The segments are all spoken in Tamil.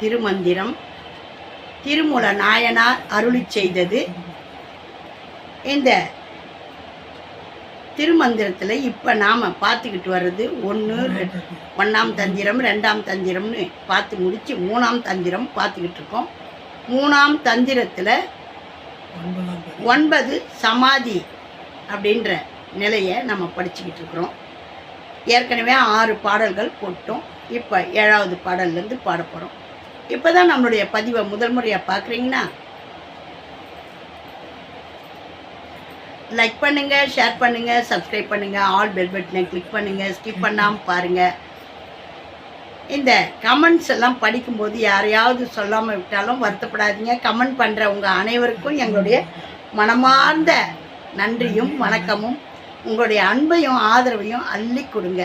திருமந்திரம். திருமூல நாயனார் அருளி செய்தது. இந்த திருமந்திரத்தில் இப்போ நாம் பார்த்துக்கிட்டு வர்றது ஒன்று ஒன்றாம் தந்திரம் ரெண்டாம் தந்திரம்னு பார்த்து முடித்து மூணாம் தந்திரம் பார்த்துக்கிட்டு இருக்கோம். மூணாம் தந்திரத்தில் ஒன்பது சமாதி அப்படின்ற நிலையை நம்ம படிச்சுக்கிட்டு இருக்கிறோம். ஏற்கனவே ஆறு பாடல்கள் போட்டோம். இப்போ ஏழாவது பாடல்லேருந்து பாட போகிறோம் இப்போ தான் நம்மளுடைய பதிவை முதல் முறையாக பார்க்குறீங்கன்னா லைக் பண்ணுங்கள் ஷேர் பண்ணுங்கள் சப்ஸ்கிரைப் பண்ணுங்கள் ஆல் பெல் பட்டனை கிளிக் பண்ணுங்கள் ஸ்கிப் பண்ணாமல் பாருங்கள் இந்த கமெண்ட்ஸ் எல்லாம் படிக்கும்போது யாரையாவது சொல்லாமல் விட்டாலும் வருத்தப்படாதீங்க. கமெண்ட் பண்ணுற உங்கள் அனைவருக்கும் எங்களுடைய மனமார்ந்த நன்றியும் வணக்கமும் உங்களுடைய அன்பையும் ஆதரவையும் அள்ளி கொடுங்க.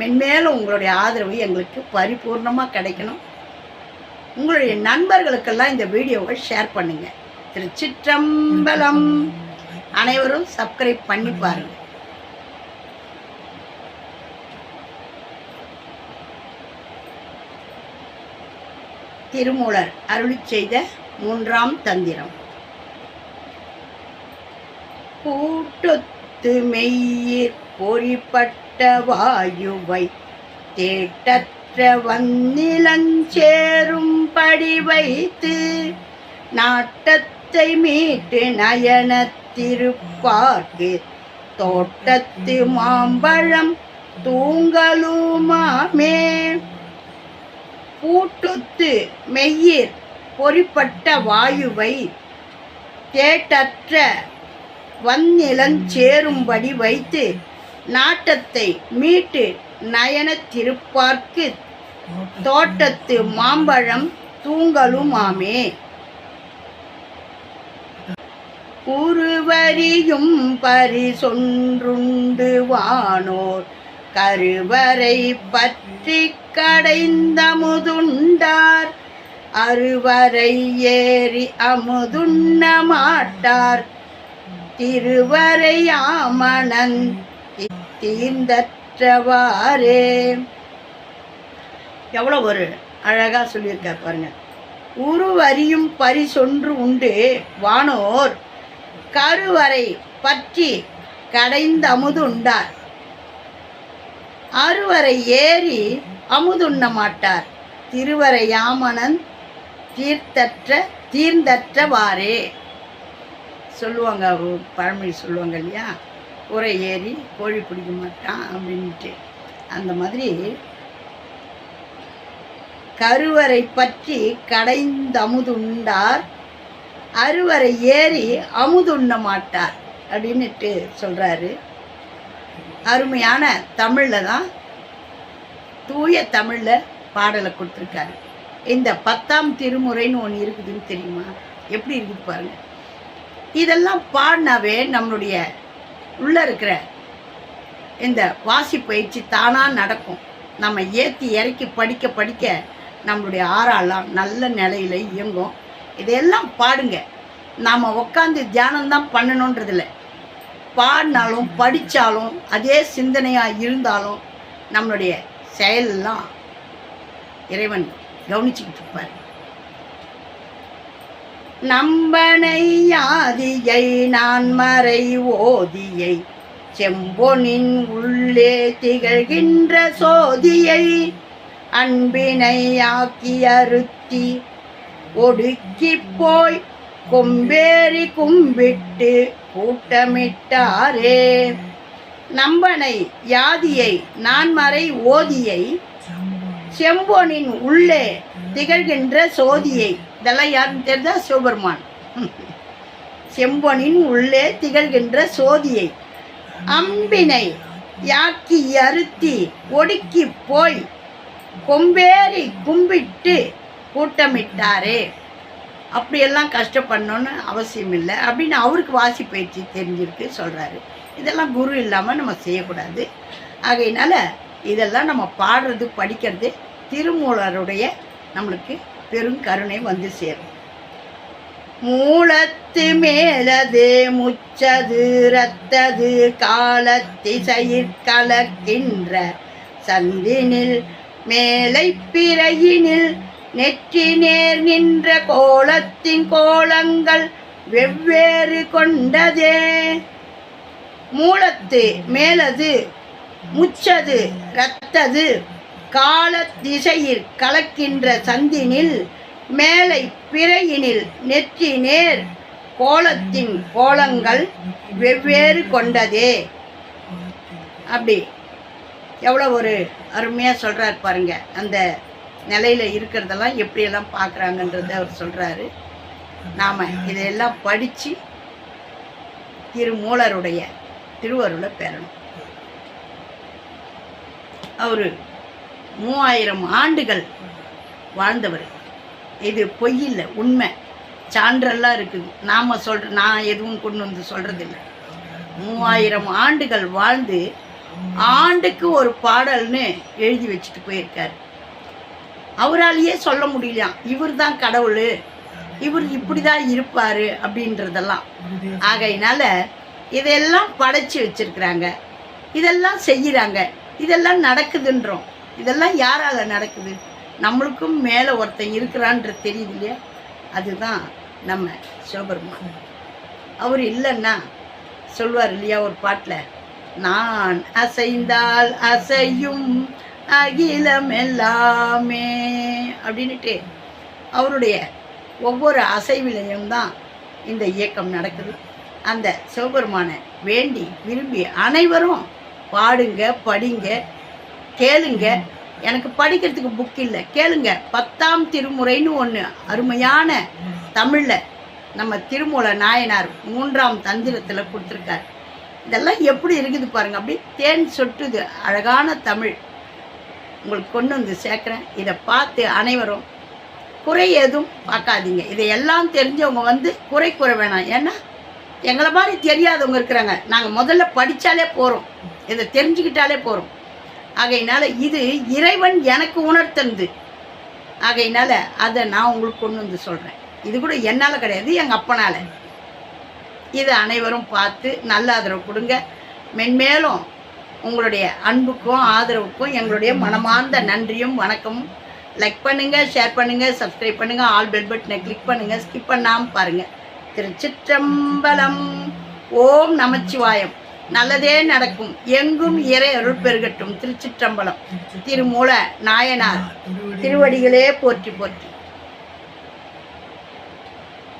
மென்மேலும் உங்களுடைய ஆதரவு எங்களுக்கு பரிபூர்ணமாக கிடைக்கணும். உங்களுடைய நண்பர்களுக்கெல்லாம் இந்த வீடியோவை ஷேர் பண்ணுங்க. திருச்சிற்றம்பலம். அனைவரும் சப்ஸ்கிரைப் பண்ணி பாருங்க. திருமூலர் அருளி செய்த மூன்றாம் தந்திரம். கூட்டொத்து மெய்யிற் பொறிப்பட்ட வாயுவை தேட்டற்ற வன்னிலஞ்சேரும் படி வைத்து நாட்டத்தை மீட்டு நயனத்திருப்பாக்கு தோட்டத்து மாம்பழம் தூங்கலுமாமே. பூட்டொத்து மெய்யிர் பொறிப்பட்ட வாயுவை தேட்டற்ற வன்னிலஞ்சேரும்படி வைத்து நாட்டத்தை மீட்டு நயனத் திருப்பார்க்கு. தோட்டத்து மாம்பழம் தூங்கலுமாமே. உருவரியும் பரிசொன்றுண்டு வானோர் கருவறை பற்றி கடைந்தமுதுண்டார். அறுவரை ஏறி அமுதுண்ண மாட்டார் திருவரையாமணன் தீர்ந்தற்றவாறே எவ்வளோ ஒரு அழகாக சொல்லியிருக்கார் பாருங்கள் உருவறியும் பரிசொன்று உண்டு வானோர் கருவறை பற்றி கடைந்த அமுது உண்டார். அருவரை ஏறி அமுதுண்ண மாட்டார் திருவரையாமணன் தீர்த்தற்ற தீர்ந்தற்றவாறே சொல்லுவாங்க பழமொழி சொல்லுவாங்க இல்லையா? உரை ஏறி கோழி பிடிக்க மாட்டான் அப்படின்ட்டு. அந்த மாதிரி கருவறை பற்றி கடைந்தமுதுண்டார். அறுவரை ஏறி அமுதுண்ண மாட்டார் அப்படின்னுட்டு சொல்கிறாரு அருமையான தமிழில் தான் தூய தமிழில் பாடலை கொடுத்துருக்காரு. இந்த பத்தாம் திருமுறைன்னு ஒன்று இருக்குதுன்னு தெரியுமா? எப்படி இருக்குது பாருங்க. இதெல்லாம் பாடினாவே நம்மளுடைய உள்ளே இருக்கிற இந்த வாசி பயிற்சி தானாக நடக்கும். நம்ம ஏற்றி இறக்கி படிக்க படிக்க நம்மளுடைய ஆறாலாம் நல்ல நிலையில் இயங்கும். இதையெல்லாம் பாடுங்க. நாம் உட்காந்து தியானம்தான் பண்ணணுன்றதில்ல. பாடினாலும் படித்தாலும் அதே சிந்தனையாக இருந்தாலும் நம்மளுடைய செயலெல்லாம் இறைவன் கவனிச்சுக்கிட்டு இருப்பார். நம்பனை யாதியை நான் மறை ஓதியை செம்பொனின் உள்ளே திகழ்கின்ற சோதியை அன்பினை ஆக்கி அறுத்தி ஒடுக்கி போய் கொம்பேறி கும்பிட்டு கூட்டமிட்டாரே. நம்பனை யாதியை நான்மறை ஓதியை செம்பொனின் உள்ளே திகழ்கின்ற சோதியை. இதெல்லாம் யாருன்னு தெரிஞ்சா சிவபெருமான். செம்பொனின் உள்ளே திகழ்கின்ற சோதியை. அம்பினை யாக்கி அறுத்தி ஒடுக்கி போய் கொம்பேறி கும்பிட்டு கூட்டமிட்டாரே. அப்படியெல்லாம் கஷ்டப்படணும்னு அவசியம் இல்லை அப்படின்னு அவருக்கு வாசி பயிற்சி தெரிஞ்சிருக்கு சொல்கிறாரு இதெல்லாம் குரு இல்லாமல் நம்ம செய்யக்கூடாது. ஆகையினால இதெல்லாம் நம்ம பாடுறது படிக்கிறது திருமூலருடைய நம்மளுக்கு பெரும் கருணை வந்து சேரும். மூலத்து மேலது முச்சது ரத்தது காலத்திசையிற் கலக்கின்ற சந்தினில் மேலை பிறையினில் நெற்றி நேர் நின்ற கோலத்தின் கோலங்கள் வெவ்வேறு கொண்டதே. மூலத்து மேலது முச்சது இரத்தது கால திசையில் கலக்கின்ற சந்தினில் மேலை பிறையினில் நெற்றி நேர் கோலத்தின் கோலங்கள் வெவ்வேறு கொண்டதே. அப்படி. எவ்வளோ ஒரு அருமையாக சொல்கிறார் பாருங்க. அந்த நிலையில் இருக்கிறதெல்லாம் எப்படியெல்லாம் பார்க்குறாங்கன்றத அவர் சொல்கிறாரு நாம் இதையெல்லாம் படித்து திருமூலருடைய திருவருளை பெறணும். அவர் மூவாயிரம் ஆண்டுகள் வாழ்ந்தவர். இது பொய் இல்லை உண்மை. சான்றெல்லாம் இருக்குது நாம் சொல்கிற நான் எதுவும் கொண்டு வந்து சொல்கிறதில்ல மூவாயிரம் ஆண்டுகள் வாழ்ந்து ஆண்டுக்கு ஒரு பாடல்னு எழுதி வச்சுட்டு போயிருக்கார். அவராலேயே சொல்ல முடியலையாம் இவர் தான் கடவுள். இவர் இப்படி தான் இருப்பார் அப்படின்றதெல்லாம். ஆகையினால இதையெல்லாம் படைச்சி வச்சிருக்கிறாங்க. இதெல்லாம் செய்கிறாங்க இதெல்லாம் நடக்குதுன்றோம். இதெல்லாம் யாரால் நடக்குது? நம்மளுக்கும் மேலே ஒருத்தன் இருக்கிறான்றது தெரியுது இல்லையா? அதுதான் நம்ம சிவபெருமான். அவர் இல்லைன்னா சொல்வார் இல்லையா ஒரு பாட்டில்? நான் அசைந்தால் அசையும் அகிலம் எல்லாமே அப்படின்னுட்டு அவருடைய ஒவ்வொரு அசைவிலையும் தான் இந்த இயக்கம் நடக்குது. அந்த சிவபெருமானை வேண்டி விரும்பி அனைவரும் பாடுங்க படிங்க கேளுங்க. எனக்கு படிக்கிறதுக்கு புக் இல்லை. கேளுங்க. பத்தாம் திருமுறைன்னு ஒன்று அருமையான தமிழில் நம்ம திருமூல நாயனார் மூன்றாம் தந்திரத்தில் கொடுத்துருக்கார். இதெல்லாம் எப்படி இருக்குது பாருங்க. அப்படியே தேன் சொட்டுது. அழகான தமிழ். உங்களுக்கு கொண்டு வந்து சேர்க்குறேன். இதை பார்த்து அனைவரும் குறை எதுவும் பார்க்காதீங்க. இதையெல்லாம் தெரிஞ்சவங்க வந்து குறை கூற வேணாம். ஏன்னா எங்களை மாதிரி தெரியாதவங்க இருக்கிறாங்க. நாங்கள் முதல்ல படித்தாலே போகிறோம் இதை தெரிஞ்சுக்கிட்டாலே போகிறோம் ஆகையினால இது இறைவன் எனக்கு உணர்த்தந்து. ஆகையினால அதை நான் உங்களுக்கு கொண்டு வந்து சொல்கிறேன் இது கூட என்னால் கிடையாது. எங்கள் அப்பனால். இதை அனைவரும் பார்த்து நல்ல ஆதரவு கொடுங்க. மென்மேலும் உங்களுடைய அன்புக்கும் ஆதரவுக்கும் எங்களுடைய மனமார்ந்த நன்றியும் வணக்கமும். லைக் பண்ணுங்கள் ஷேர் பண்ணுங்கள் சப்ஸ்கிரைப் பண்ணுங்கள் ஆல் பெல் பட்டனை கிளிக் பண்ணுங்கள் ஸ்கிப் பண்ணாமல் பாருங்கள் திருச்சிற்றம்பலம். ஓம் நமச்சிவாயம். நல்லதே நடக்கும். எங்கும் இறை அருள் பெருகட்டும். திருச்சிற்றம்பலம். திருமூல நாயனார். திருவடிகளே போற்றி போற்றி.